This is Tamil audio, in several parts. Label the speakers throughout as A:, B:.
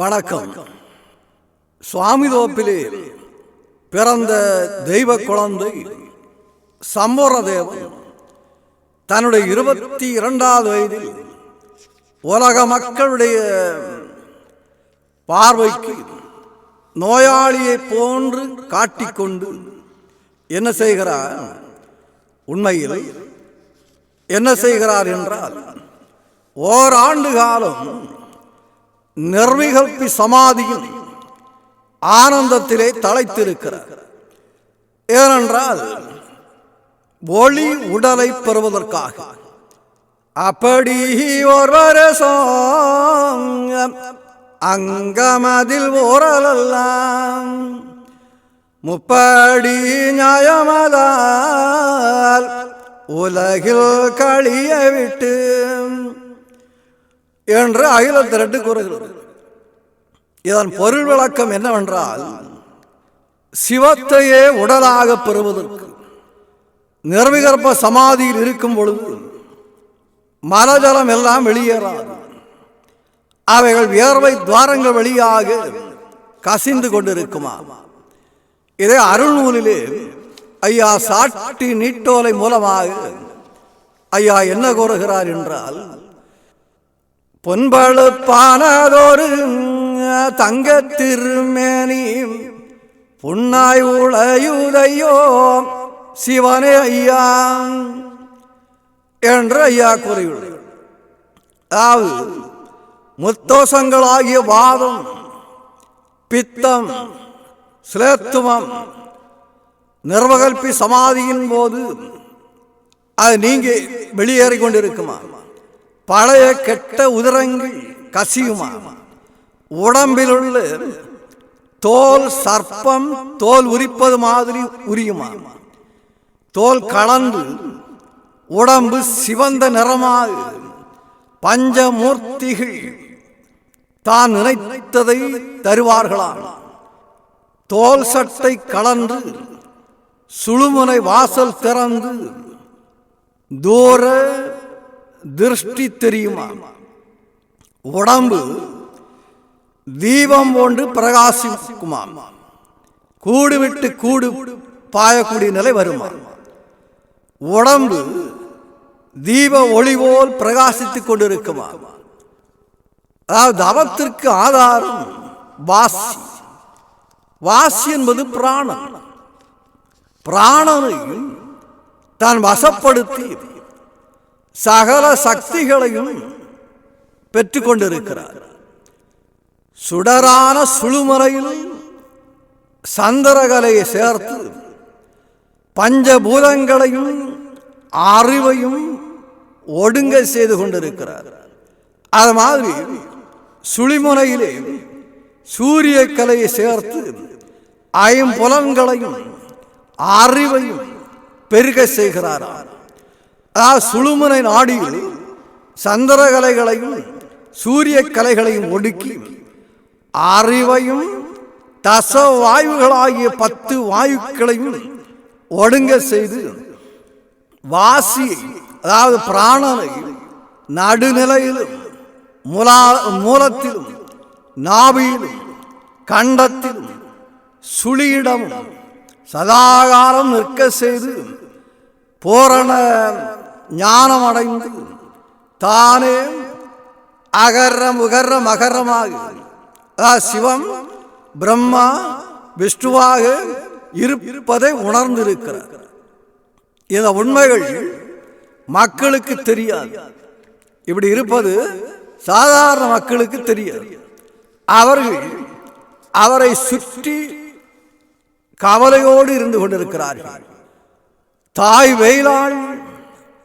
A: வணக்கம். சுவாமி தோப்பிலே பிறந்த தெய்வ குழந்தை சம்பரதேவன் தன்னுடைய இருபத்தி இரண்டாவது வயதில் உலக மக்களுடைய பார்வைக்கு நோயாளியை போன்று காட்டிக்கொண்டு என்ன செய்கிறார்? உண்மையில் என்ன செய்கிறார் என்றால் ஓராண்டு காலம் நிர்விகல்பி சமாதியும் ஆனந்தத்திலே தலைத்திருக்கிறார் ஏனென்றால் ஒளி உடலை பெறுவதற்காக. அப்படி ஒருவர் அங்கமதில் ஓரலெல்லாம் முப்படி நியாயமதால் உலகில் கழிய விட்டு என்று அகில திரட்டு கூறுகிறது. இதன் பொருள் விளக்கம் என்னவென்றால் சிவத்தையே உடலாக பெறுவதற்கு நிர்விகற்ப சமாதியில் இருக்கும் பொழுது மலஜலம் எல்லாம் வெளியேறாது. அவைகள் வியர்வை துவாரங்கள் வழியாக கசிந்து கொண்டிருக்குமா? இதே அருள்நூலிலே ஐயா சாட்டி நீட்டோலை மூலமாக ஐயா என்ன கூறுகிறார் என்றால் பொன்பழுப்பானதொரு தங்க திருமேனி புன்னாய் உளையுதையோ சிவனே ஐயா என்று ஐயா கூறியுள்ளார். அதாவது முத்தோஷங்களாகிய வாதம் பித்தம் சிலேத்துவம் நிர்வகல்பி சமாதியின் போது அது நீங்க வெளியேறி கொண்டிருக்குமா? பழைய கெட்ட உதரங்கள் கசியுமா? உடம்பில் உள்ள தோல் சர்ப்பம் தோல் உரிப்பது மாதிரி உரியுமா? தோல் கலந்து உடம்பு சிவந்த நிறமாக பஞ்சமூர்த்திகள் தான் நினைத்ததை தருவார்களாம். தோல் சட்டை கலந்து சுழுமுனை வாசல் திறந்து தூர திருஷ்டி தெரியுமா? உடம்பு தீபம் போன்று பிரகாசிக்குமாம். கூடு விட்டு கூடு பாயக்கூடிய நிலை வருமா? உடம்பு தீப ஒளி போல் பிரகாசித்துக் கொண்டிருக்குமா? அதாவது தவத்திற்கு ஆதாரம் வாசி. வாசி என்பது பிராணம். பிராணனை தான் வசப்படுத்தி சகல சக்திகளையும் பெற்றுக்கொண்டிருக்கிறார். சுடரான சுழுமறையில் சந்திரகலையை சேர்த்து பஞ்சபூதங்களையும் அறிவையும் ஒடுங்க செய்து கொண்டிருக்கிறார். அது மாதிரி சுழிமுனையிலே சூரிய கலையை சேர்த்து ஐம்புலன்களையும் அறிவையும் பெருக செய்கிறார் அதாவது சுழுமுனை நாடியில் சந்திரகலைகளையும் சூரிய கலைகளையும் ஒடுக்கி அறிவையும் தச வாயுகளாகிய பத்து வாயுக்களையும் ஒடுங்க செய்து வாசி அதாவது பிராணனை நடுநிலையிலும் மூலா மூலத்திலும் நாபியிலும் கண்டத்திலும் சுழியிடமும் சதாகாலம் நிற்க செய்து பூரண ஞானம் அடைந்து தானே அகர முகர மகரமாக சிவம் பிரம்மா விஷ்ணுவாக இருப்பதை உணர்ந்திருக்கிறார். இந்த உண்மைகள் மக்களுக்கு தெரியாது. இப்படி இருப்பது சாதாரண மக்களுக்கு தெரியாது. அவர்கள் அவரை சுற்றி கவலையோடு இருந்து கொண்டிருக்கிறார்கள். தாய் வெயிலாள்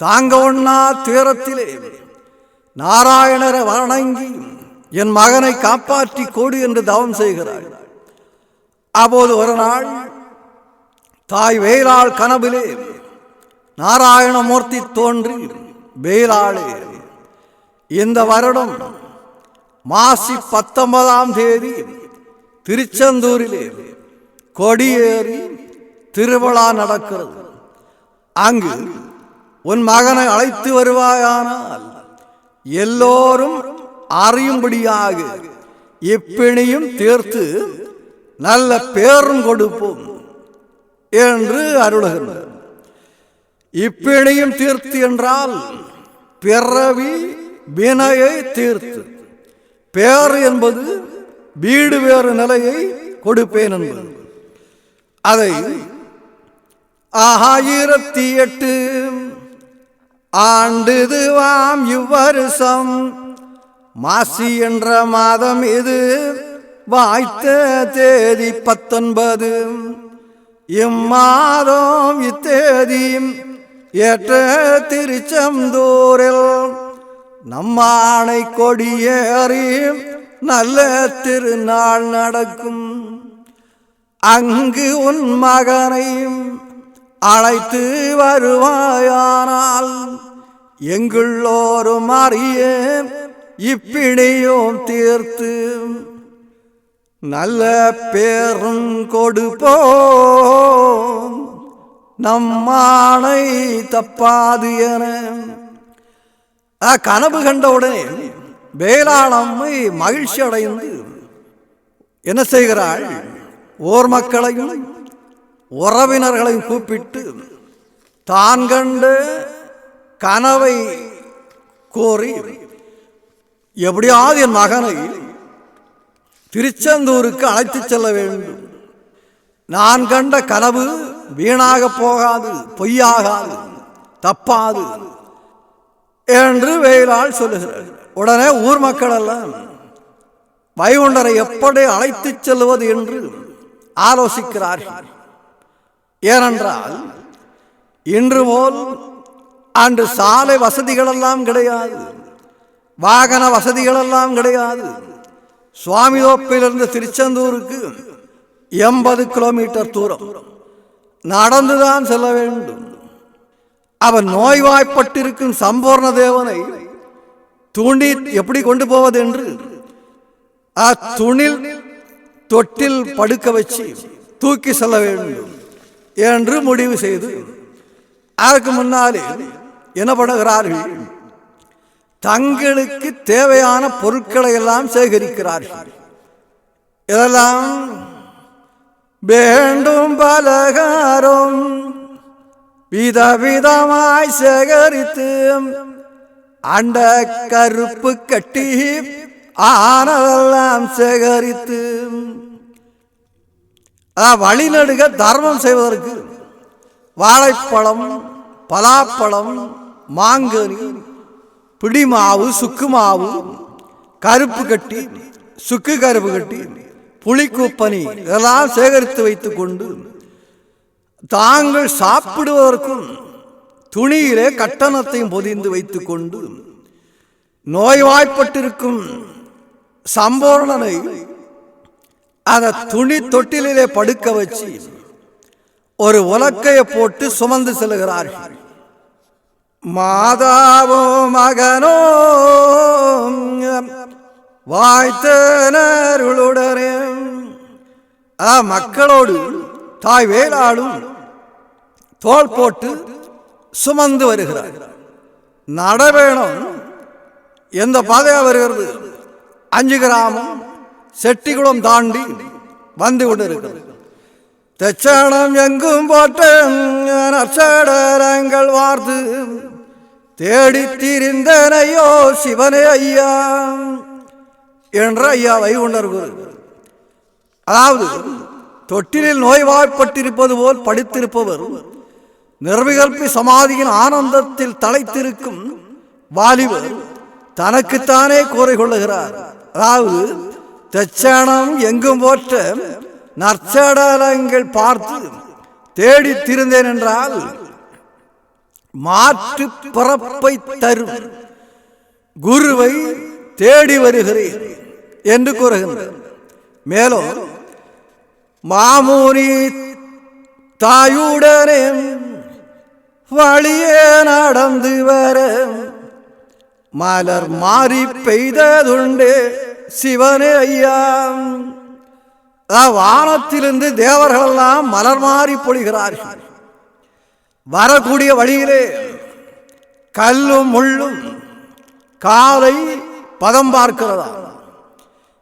A: தாங்க ஒண்ணா தீரத்திலே நாராயணரை வணங்கி என் மகனை காப்பாற்றி கொடு என்று தவம் செய்கிறாள் அப்போது ஒரு நாள் தாய் வேளாள் கனவிலே நாராயணமூர்த்தி தோன்றி வேளாளே இந்த வருடம் மாசி பத்தொன்பதாம் தேதி திருச்செந்தூரிலே கொடியேறி திருவிழா நடக்கிறது. அங்கு உன் மகனை அழைத்து வருவாயானால் எல்லோரும் அறியும்படியாக இப்பிணியும் தீர்த்து நல்ல பேரும் கொடுப்போம் என்று அருளுகின்றார் இப்பிணியும் தீர்த்து என்றால் பிறவி வினையை தீர்த்து. பேர் என்பது வீடு வேறு நிலையை கொடுப்பேன் என்பது. அதை ஆயிரத்தி எட்டு ஆண்டுதுவாம் இவ்வருஷம் மாசி என்ற மாதம் இது. வாய்த்த தேதி பத்தொன்பது. இம்மாதம் இத்தேதி ஏற்ற திருச்செந்தூரில் நம்மானை கொடியேறி நல்ல திருநாள் நடக்கும். அங்கு உன் மகனையும் அழைத்து வருவாயானால் எங்குள்ளோரும் அறிய இப்பிணியும் தீர்த்து நல்ல பேரும் கொடுப்போம். நம்மானை தப்பாது என. ஆ, கனவு கண்டவுடனே வேளாளம்மை மகிழ்ச்சி அடைந்து என்ன செய்கிறாள்? ஓர் மக்களையும் உறவினர்களையும் கூப்பிட்டு தான் கண்டு கனவை கோரி எப்படியாவது என் மகனை திருச்செந்தூருக்கு அழைத்துச் செல்ல வேண்டும். நான் கண்ட கனவு வீணாக போகாது பொய்யாகாது தப்பாது என்று வெயிலால் சொல்லுகிறார். உடனே ஊர் மக்கள் எல்லாம் வைகுண்டரை எப்படி அழைத்துச் செல்வது என்று ஆலோசிக்கிறார்கள். ஏனென்றால் இன்று போல் அன்று சாலை வசதிகளெல்லாம் கிடையாது. வாகன வசதிகளெல்லாம் கிடையாது. சுவாமிதோப்பிலிருந்து திருச்செந்தூருக்கு எண்பது கிலோமீட்டர் தூரம். நடந்துதான் செல்ல வேண்டும். அவன் நோய்வாய்ப்பட்டிருக்கும் சம்பூர்ண தேவனை துணி எப்படி கொண்டு போவது என்று அத்துணில் தொட்டில் படுக்க வச்சு தூக்கி செல்ல வேண்டும் என்று முடிவு செய்து அதற்கு முன்னாலே என்ன பண்ணுகிறார்கள் தங்களுக்கு தேவையான பொருட்களை எல்லாம் சேகரிக்கிறார்கள். இதெல்லாம் வேண்டும் பலகாரம். விதவிதமாய் சேகரித்து அண்ட கருப்பு கட்டி ஆனதெல்லாம் சேகரித்து வழிநடுக தர்மம் செய்வதற்கு வாழைப்பழம் பலாப்பழம் மாங்கனி பிடிமாவு சுக்கு மாவு கருப்பு கட்டி சுக்கு கருப்பு கட்டி புளிக்குப்பனி இதெல்லாம் சேகரித்து வைத்து கொண்டு தாங்கள் சாப்பிடுவதற்கும் துணியிலே கட்டணத்தையும் பொதிந்து வைத்து கொண்டு நோய்வாய்ப்பட்டிருக்கும் சம்பூர்ணனை அந்த துணி தொட்டிலே படுக்க வச்சு ஒரு உலக்கையை போட்டு சுமந்து செல்கிறார்கள். மாதாவோ மகனோ வாய்த்தனருளுடனே ஆ மக்களோடு தாய் வேளாளும் தோல் போட்டு சுமந்து வருகிறார். நடவேணம். எந்த பாதையாக வருகிறது? அஞ்சு கிராமம் செட்டிகுளம் தாண்டி வந்து கொண்டிருக்கிறது. தெச்சனம் எங்கும் போட்ட நற்சடரங்கள் வார்த்து தேடி திரிந்தனையோ சிவனே ஐயா என்ற ஐயா வைகுண்டர் அதாவது தொட்டிலில் நோய்வாய்ப்பட்டிருப்பது போல் படித்திருப்பவர் நிர்விகல்பி சமாதியின் ஆனந்தத்தில் தலைத்திருக்கும் வாலிபர் தனக்குத்தானே கூறிக்கொள்ளுகிறார். அதாவது தச்சணம் எங்கும் போற்ற நற்சடலங்கள் பார்த்து தேடித்திருந்தேன் என்றால் மாற்று பிறப்பை தரும். குருவை தேடி வருகிறேன் என்று கூறுகின்றார். மேலும் மாமூரி தாயுடனே வழியே நடந்து வர மலர் மாறி பெய்ததுண்டு சிவனே ஐயா ஆ, வானத்திலிருந்து தேவர்களெல்லாம் மலர் மாறி பொழிகிறார்கள். வரக்கூடிய வழியிலே கல்லும் முள்ளும் காலை பதம் பார்க்கிறதா?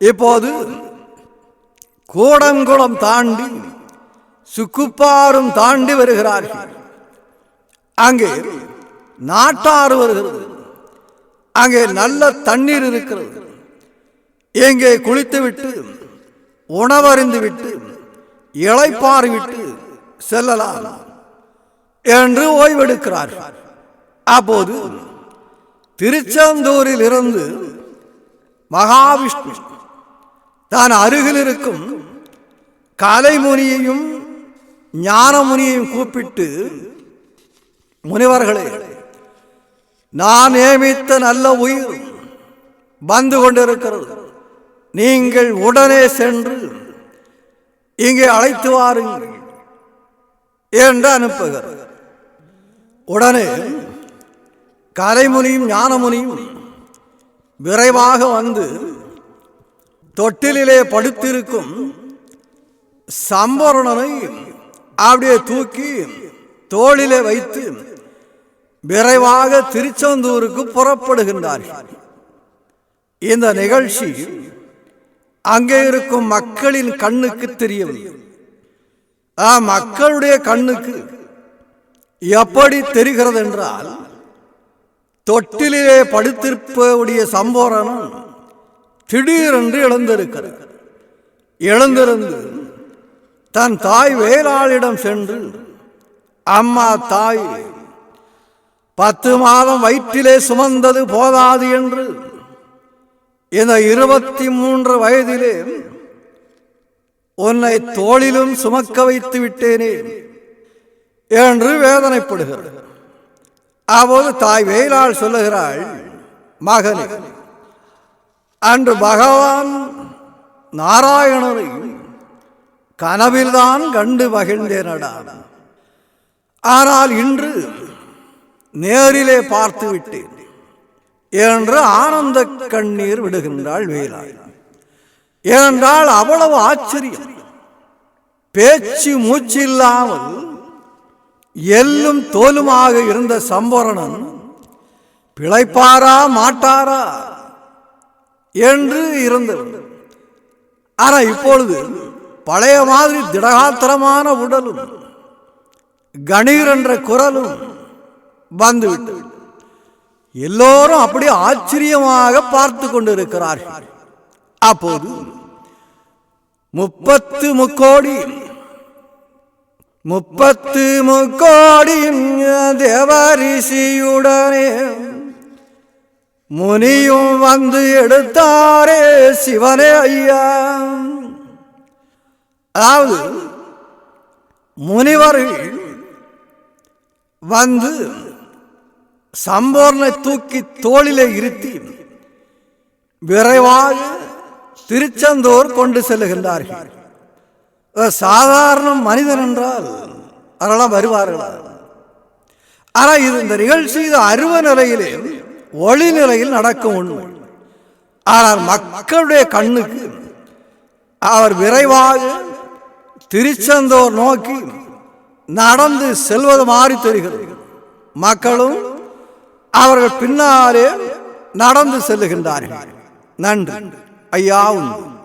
A: இப்போது கூடங்குளம் தாண்டி சுக்குப்பாரும் தாண்டி வருகிறார்கள். அங்கே நாட்டாறு வருகிறது. அங்கே நல்ல தண்ணீர் இருக்கிறது. எங்கே குளித்துவிட்டு உணவறிந்து விட்டு இளைப்பாறு விட்டு செல்லலாம். என்று ஓய்வெடுக்கிறார்கள் அப்போது திருச்செந்தூரில் இருந்து மகாவிஷ்ணு தான் அருகில் இருக்கும் கலைமுனியையும் ஞானமுனியையும் கூப்பிட்டு முனிவர்களே நான் நியமித்த நல்ல உயிர் வந்து கொண்டிருக்கிறது. நீங்கள் உடனே சென்று இங்கே அழைத்து வாருங்கள் என்று அனுப்புகிறார். உடனே கலைமுனியும் ஞானமுனியும் விரைவாக வந்து தொட்டிலே படுத்திருக்கும் சம்பரணனை அப்படியே தூக்கி தோளிலே வைத்து விரைவாக திருச்செந்தூருக்கு புறப்படுகின்றார்கள். இந்த நிகழ்ச்சி அங்கே இருக்கும் மக்களின் கண்ணுக்கு தெரியவில்லை ஆ, மக்களுடைய கண்ணுக்கு எப்படி தெரிகிறது என்றால் தொட்டிலே படுத்திருப்பவுடைய சம்போரணம் திடீரென்று எழுந்திருக்கிறது. எழுந்திருந்து தன் தாய் வேளாளிடம் சென்று அம்மா தாய் பத்து மாதம் வயிற்றிலே சுமந்தது போதாது என்று இந்த இருபத்தி மூன்று வயதிலே உன்னை தோளிலும் சுமக்க வைத்து விட்டேனே. என்று வேதனைப்படுகிறார் அப்போது தாய் வெயிலால் சொல்லுகிறாள் மகனே அன்று பகவான் நாராயணரை கனவில்தான் கண்டு மகிழ்ந்தேனடா. ஆனால் இன்று நேரிலே பார்த்து விட்டேன் என்று ஆனந்த கண்ணீர் விடுகின்றாள் வேளாள் ஏனென்றால் அவ்வளவு ஆச்சரியம். பேச்சு மூச்சு இல்லாமல் எல்லும் தோலுமாக இருந்த சம்பரணன் பிழைப்பாரா மாட்டாரா என்று இருந்தது. ஆனா இப்பொழுது பழைய மாதிரி திடகாத்திரமான உடலும் கணீர் என்ற குரலும் வந்துவிட்டது. எல்லோரும் அப்படி ஆச்சரியமாக பார்த்து கொண்டிருக்கிறார்கள். அப்போது முப்பத்து முக்கோடி முப்பத்து முக்கோடி தேவரிஷியுடனே முனியும் வந்து எடுத்தாரே சிவனே ஐயா. அதாவது முனிவர்கள் வந்து சம்பூர்ணை தூக்கி தோளிலே இருத்தி விரைவாக திருச்செந்தூர் கொண்டு செல்லுகின்றார்கள். சாதாரண மனிதன் என்றால் அதெல்லாம் வருவார்களா. ஆனால் இது இந்த நிகழ்ச்சி இது அருவ நிலையிலே ஒளி நிலையில் நடக்கும் உண்மை. ஆனால் மக்களுடைய கண்ணுக்கு அவர் விரைவாக திருச்செந்தூர் நோக்கி நடந்து செல்வது மாதிரி தெரிகிறது. மக்களும் அவர்கள் பின்னாலே நடந்து செல்லுகின்றார்கள். நன்றி. ஐயா உண்டு